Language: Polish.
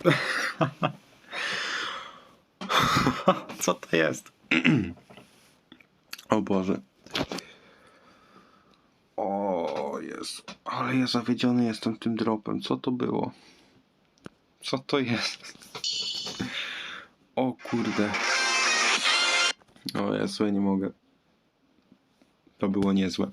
Co to jest? O Boże. O jest. Ale ja zawiedziony jestem tym dropem. Co to było? Co to jest? O kurde. O Jezu, ja nie mogę. To było niezłe.